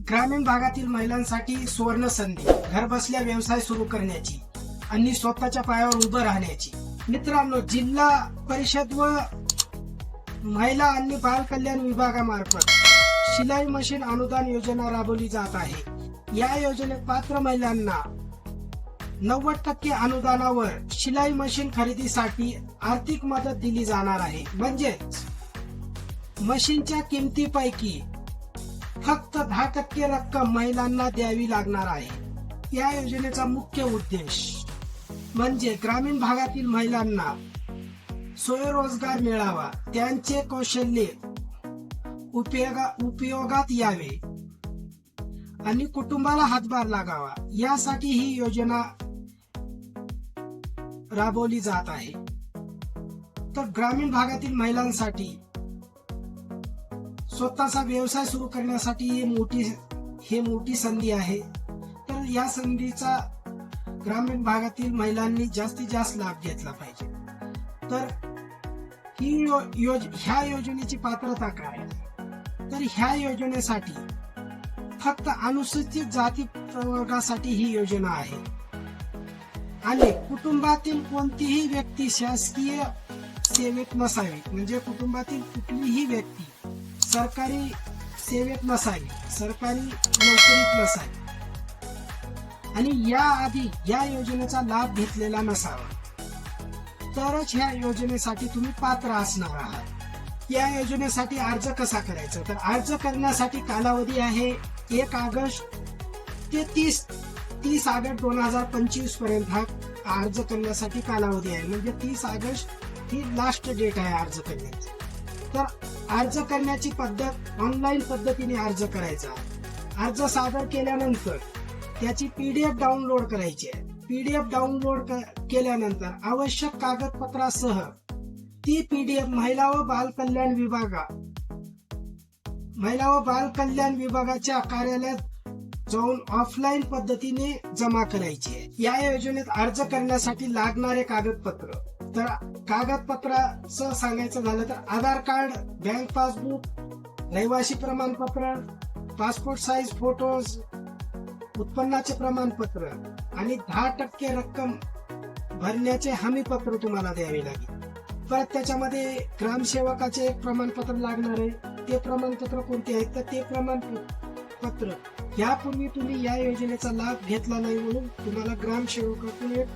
ग्रामीण भागातील महिलांसाठी सुवर्ण संधी घरबसल्या व्यवसाय सुरू करण्याची आणि स्वतःच्या पायावर उभं राहण्याची. मित्रांनो जिल्हा परिषद व महिला आणि बाल कल्याण विभागामार्फत शिलाई मशीन अनुदान योजना राबवली जात आहे. या योजनेत पात्र महिलांना नव्वद टक्के अनुदानावर शिलाई मशीन खरेदीसाठी आर्थिक मदत दिली जाणार आहे. म्हणजेच मशीनच्या किमतीपैकी फक्त दहा टक्के रक्कम महिलांना द्यावी लागणार आहे. या योजनेचा मुख्य उद्देश म्हणजे ग्रामीण भागातील महिलांना स्वयंरोजगार मिळावा त्यांचे कौशल्य उपयोगा उपयोगात यावे आणि कुटुंबाला हातभार लागावा. यासाठी ही योजना राबवली जात आहे. तर ग्रामीण भागातील महिलांसाठी स्वतःचा व्यवसाय सुरू करण्यासाठी ही मोठी ही मोठी संधी आहे. तर या संधीचा ग्रामीण भागातील महिलांनी जास्तीत जास्त लाभ घेतला पाहिजे. तर ही यो- योज ह्या योजनेची पात्रता काय तर ह्या योजनेसाठी फक्त अनुसूचित जाती प्रवर्गासाठी ही योजना आहे. आणि कुटुंबातील कोणतीही व्यक्ती शासकीय सेवेत नसावी म्हणजे कुटुंबातील कुठलीही व्यक्ती सरकारी सेवेत नसावी सरकारी नोकरीत नसावी. आणि या आधी या योजनेचा लाभ घेतलेला नसावा. तरच ह्या योजनेसाठी तुम्ही पात्र असणार आहात. या योजनेसाठी अर्ज कसा करायचा? तर अर्ज करण्यासाठी कालावधी आहे एक ऑगस्ट ते तीस तीस ऑगस्ट दोन हजार पंचवीसपर्यंत हा अर्ज करण्यासाठी कालावधी आहे. म्हणजे तीस ऑगस्ट ही लास्ट डेट आहे अर्ज करण्याची. तर अर्ज करण्याची पद्धत ऑनलाईन पद्धतीने अर्ज करायचा. अर्ज सादर केल्यानंतर त्याची पीडीएफ डाउनलोड करायची आहे. पीडीएफ डाउनलोड केल्यानंतर आवश्यक कागदपत्रासह ती पीडीएफ महिला व बाल कल्याण विभागा महिला व बाल कल्याण विभागाच्या कार्यालयात जाऊन ऑफलाईन पद्धतीने जमा करायची. आहे या योजनेत अर्ज करण्यासाठी लागणारे कागदपत्र. तर कागदपत्राचं सांगायचं झालं तर आधार कार्ड बँक पासबुक रहिवासी प्रमाणपत्र पासपोर्ट साईज फोटोज उत्पन्नाचे प्रमाणपत्र आणि दहा टक्के रक्कम भरण्याचे हमीपत्र तुम्हाला द्यावे लागेल. परत त्याच्यामध्ये ग्रामसेवकाचे एक प्रमाणपत्र लागणार आहे. ते प्रमाणपत्र कोणते आहेत? तर ते प्रमाणपत्र यापूर्वी तुम्ही या योजनेचा लाभ घेतला नाही म्हणून तुम्हाला ग्रामसेवकाकडून एक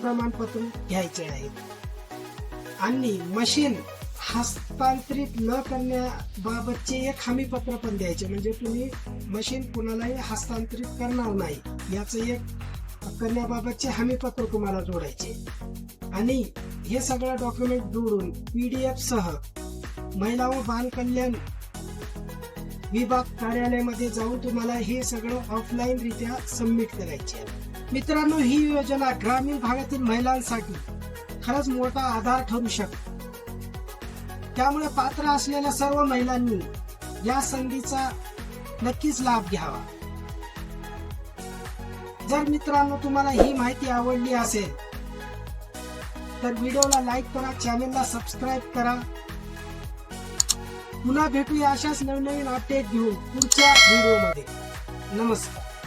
प्रमाणपत्र घ्यायचे आहे. आणि मशीन हस्तांतरित न करण्याबाबतचे एक हमी पत्र पण द्यायचे. म्हणजे तुम्ही मशीन कुणालाही हस्तांतरित करणार नाही. याचं एक करण्याबाबतचे हमी पत्र तुम्हाला जोडायचे. आणि हे सगळं डॉक्युमेंट जोडून पीडीएफ सह महिला व बाल कल्याण विभाग कार्यालयामध्ये जाऊन तुम्हाला हे सगळं ऑफलाईन रित्या सबमिट करायचे मित्रांनो ही योजना ग्रामीण भागातील महिलांसाठी खरंच मोठा आधार ठरू शकतो. त्यामुळे पात्र असलेल्या सर्व महिलांनी या संधीचा नक्कीच लाभ घ्यावा. जर मित्रांनो तुम्हाला ही माहिती आवडली असेल तर व्हिडिओला लाईक करा चॅनेलला सबस्क्राईब करा. पुन्हा भेटूया अशाच नवनवीन अपडेट घेऊन पुढच्या व्हिडिओमध्ये नमस्कार.